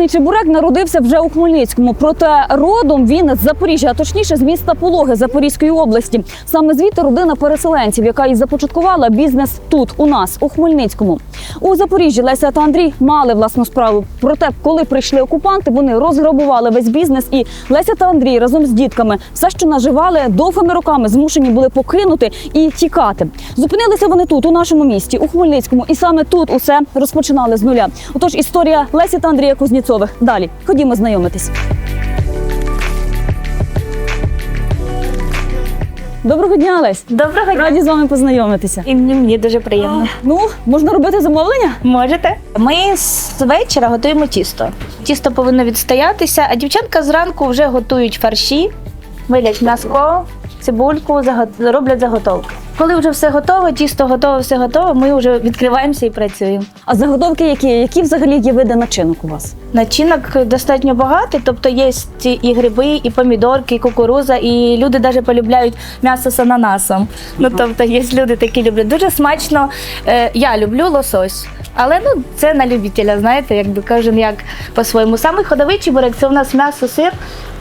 Власний чебурек народився вже у Хмельницькому. Проте родом він з Запоріжжя, а точніше з міста Пологи Запорізької області. Саме звідти родина переселенців, яка і започаткувала бізнес тут, у нас, у Хмельницькому. У Запоріжжі Леся та Андрій мали власну справу. Проте, коли прийшли окупанти, вони розграбували весь бізнес. І Леся та Андрій разом з дітками все, що наживали довгими роками, змушені були покинути і тікати. Зупинилися вони тут, у нашому місті, у Хмельницькому, і саме тут усе розпочинали з нуля. Отож, історія Лесі та Андрія Кузніцових. Далі ходімо знайомитись. Доброго дня, Лесь. Доброго дня. Раді з вами познайомитися. І мені, мені дуже приємно. Ну, можна робити замовлення? Можете? Ми з вечора готуємо тісто. Тісто повинно відстоятися, а дівчатка зранку вже готують фарші, милять м'яско, цибульку, роблять заготовки. Коли вже все готове, тісто готове, все готове, ми вже відкриваємося і працюємо. А заготовки які? Які взагалі є види начинок у вас? Начинок достатньо багато, тобто є і гриби, і помідорки, і кукуруза, і люди навіть полюбляють м'ясо з ананасом. Ну тобто є люди, які люблять. Дуже смачно. Е, я люблю лосось. Але ну це на любителя, знаєте, якби кожен як по-своєму. Самий ходовий чебурек це у нас м'ясо, сир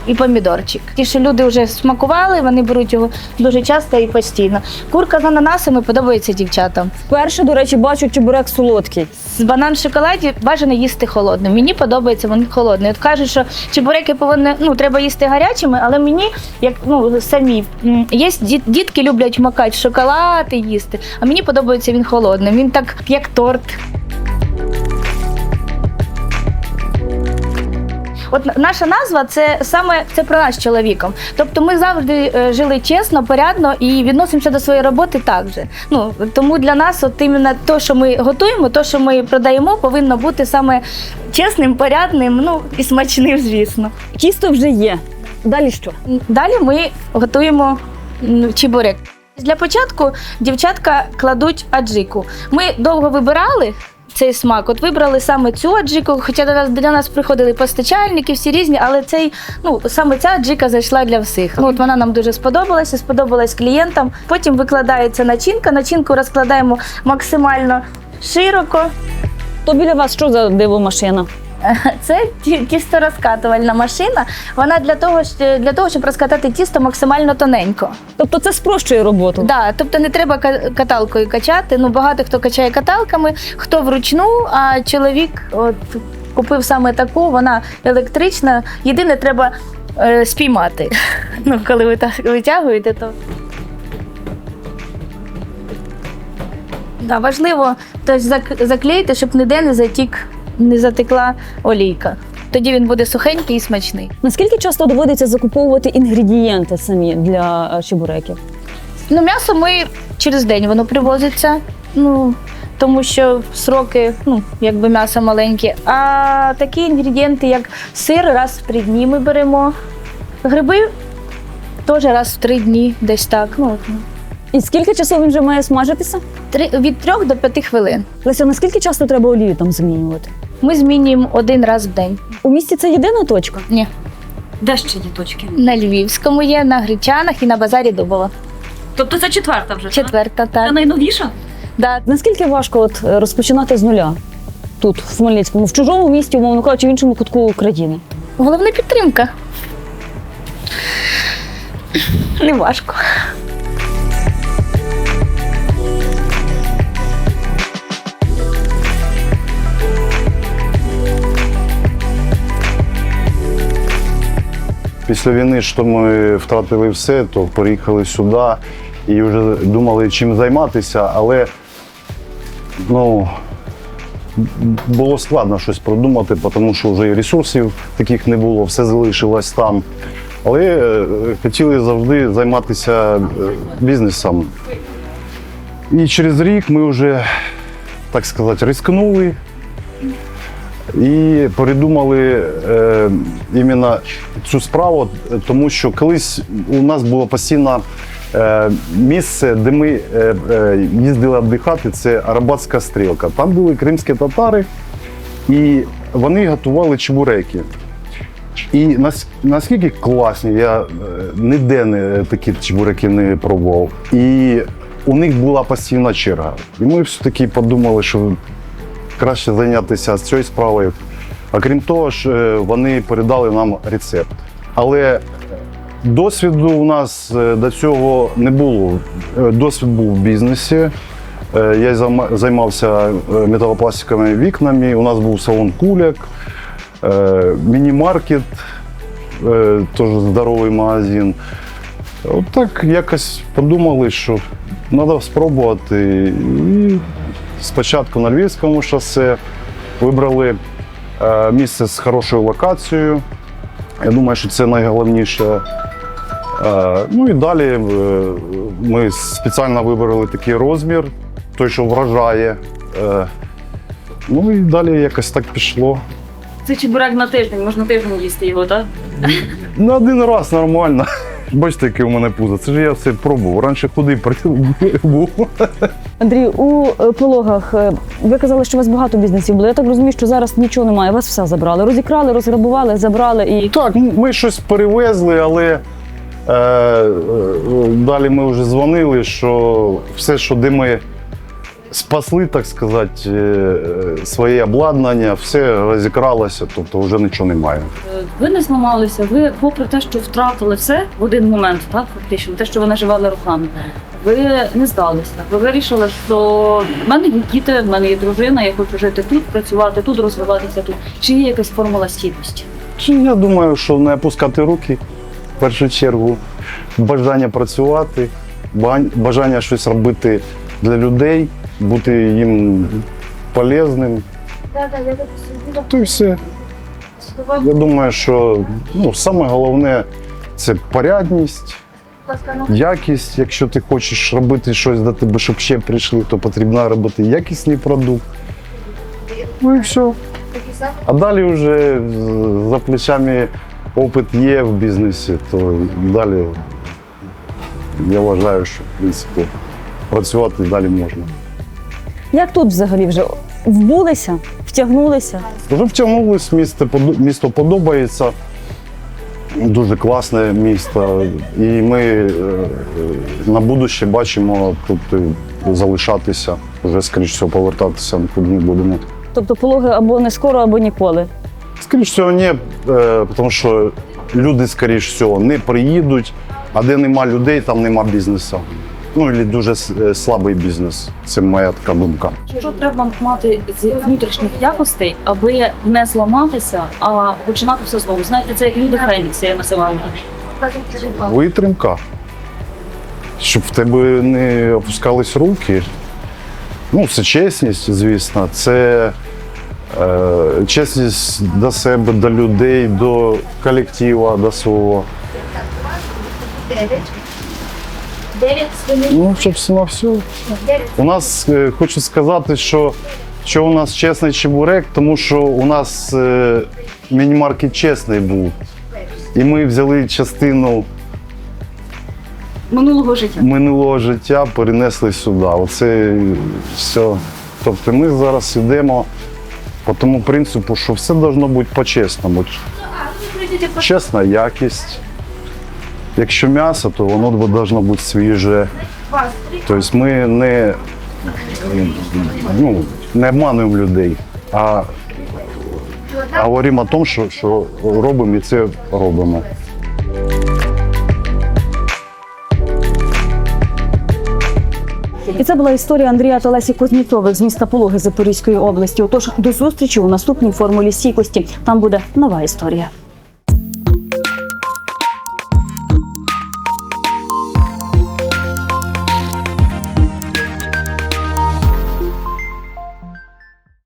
і помідорчик. Ті, що люди вже смакували, вони беруть його дуже часто і постійно. Курка з ананасами подобається дівчатам. Перше, до речі, бачу чебурек солодкий. З банан в шоколаді бажано їсти холодним. Мені подобається вони холодний. От кажуть, що чебуреки повинні ну треба їсти гарячими, але мені, як ну самі є діт- дітки люблять макати шоколад і їсти. А мені подобається він холодним. Він так як торт. От наша назва це саме це про нас з чоловіком. Тобто ми завжди е, жили чесно, порядно і відносимося до своєї роботи так же. Ну тому для нас, от іменно те, що ми готуємо, те, що ми продаємо, повинно бути саме чесним, порядним, ну і смачним, звісно. Тісто вже є. Далі що? Далі ми готуємо м, чебурек. Для початку дівчатка кладуть аджику. Ми довго вибирали. Цей смак, от вибрали саме цю аджику, хоча до нас для нас приходили постачальники, всі різні, але цей, ну саме ця аджика зайшла для всіх. Ну от вона нам дуже сподобалася, сподобалась клієнтам. Потім викладається начинка. Начинку розкладаємо максимально широко. То біля вас що за дивомашина? Це ті- тісторозкатувальна машина. Вона для того, для того, щоб розкатати тісто максимально тоненько. Тобто це спрощує роботу. Да, тобто не треба ка- каталкою качати. Ну багато хто качає каталками, хто вручну, а чоловік от купив саме таку, вона електрична. Єдине, треба е, спіймати. Ну, коли ви так витягуєте, то. Да, важливо зак- заклеїти, щоб ніде не затік, не затекла олійка. Тоді він буде сухенький і смачний. Наскільки часто доводиться закуповувати інгредієнти самі для е, чебуреків? Ну, м'ясо ми через день воно привозиться. Ну, тому що сроки, ну, якби м'ясо маленьке. А такі інгредієнти, як сир, раз в три дні ми беремо. Гриби теж раз в три дні, десь так. Ну, от, ну. І скільки часу він вже має смажитися? три, від трьох до п'яти хвилин. Леся, наскільки часто треба олію там змінювати? Ми змінюємо один раз в день. У місті це єдина точка. Ні. Де ще є точки? На Львівському є, на Гречанах і на базарі Дубова. Тобто це четверта вже. Четверта, так? Це найновіша? Да. Наскільки важко от е, розпочинати з нуля тут, в Хмельницькому, в чужому місті, умовно кажучи, в іншому кутку України? Головне підтримка. Не важко. Після війни, що ми втратили все, то приїхали сюди і вже думали, чим займатися, але ну, було складно щось продумати, тому що вже і ресурсів таких не було, все залишилось там. Але е, хотіли завжди займатися е, бізнесом. І через рік ми вже, так сказати, рискнули і передумали е, іменно цю справу, тому що колись у нас було постійно е, місце, де ми е, е, їздили віддихати, це Арабатська стрілка. Там були кримські татари, і вони готували чебуреки. І наскільки класні, я е, ніде не такі чебуреки не пробував. І у них була постійна черга. І ми все-таки подумали, що краще зайнятися цією справою. Окрім того ж, е, вони передали нам рецепт. Але досвіду у нас е, до цього не було. Е, Досвід був в бізнесі. Я займався металопластиковими вікнами. У нас був салон куляк, міні-маркет, теж здоровий магазин. От так якось подумали, що треба спробувати. І спочатку на Львівському шосе вибрали е, місце з хорошою локацією. Я думаю, що це найголовніше. Е, Ну і далі е, ми спеціально вибрали такий розмір, той, що вражає. Ну і далі якось так пішло. Це чебурек на тиждень, можна тиждень їсти його, так? На один раз нормально. Бачите, яке у мене пузо. Це ж я все пробував. Раніше худий був. Андрій, у е, пологах е, ви казали, що у вас багато бізнесів було. Я так розумію, що зараз нічого немає. Вас все забрали. Розікрали, розграбували, забрали і Так, ми щось перевезли, але е, далі ми вже дзвонили, що все, що де ми спасли, так сказати, е, своє обладнання, все розікралося, тобто вже нічого немає. Е, Ви не зламалися, ви, попри те, що втратили все в один момент, так, фактично, те, що ви наживали руками, ви не здалися. Ви вирішили, що в мене є діти, в мене є дружина, я хочу жити тут, працювати тут, розвиватися тут. Чи є якась формула стійкості? Чи я думаю, що не опускати руки в першу чергу, бажання працювати, ба- бажання щось робити для людей, бути їм полезним. То і все. Я думаю, що ну, саме головне це порядність, якість. Якщо ти хочеш робити щось до тебе, щоб ще прийшли, то потрібно робити якісний продукт. Ну і все. А далі вже за плечами опит є в бізнесі, то далі я вважаю, що в принципі працювати далі можна. Як тут взагалі вже вбулися, втягнулися. Вже втягнулись, місто, місто подобається. Дуже класне місто. І ми е, на будуще бачимо тут е, залишатися, вже скоріш всього повертатися нікуди не будемо. Тобто пологи або не скоро, або ніколи. Скоріш всього, ні, е, тому що люди, скоріш всього, не приїдуть, а де нема людей, там нема бізнесу. Ну, або дуже е, слабий бізнес. Це моя така думка. Що треба мати з внутрішніх якостей, аби не зламатися, а починати все знову? Знаєте, це як люди Фенікс, я називаю. Витримка. Щоб в тебе не опускались руки. Ну, це чесність, звісно. Це е, чесність до себе, до людей, до колективу, до свого. Ну, щоб все на все. У нас е, хочу сказати, що, що у нас чесний чебурек, тому що у нас е, міні-маркет чесний був. І ми взяли частину Минулого життя. минулого життя, перенесли сюди. Оце все. Тобто ми зараз йдемо по тому принципу, що все має бути по-чесному. Чесна якість. Якщо м'ясо, то воно має бути свіже. Тобто ми не, ну, не обмануємо людей, а, говоримо о тому, що, що робимо і це робимо. І це була історія Андрія та Лесі Кузнєцових з міста Пологи Запорізької області. Отож, до зустрічі у наступній формулі стійкості. Там буде нова історія.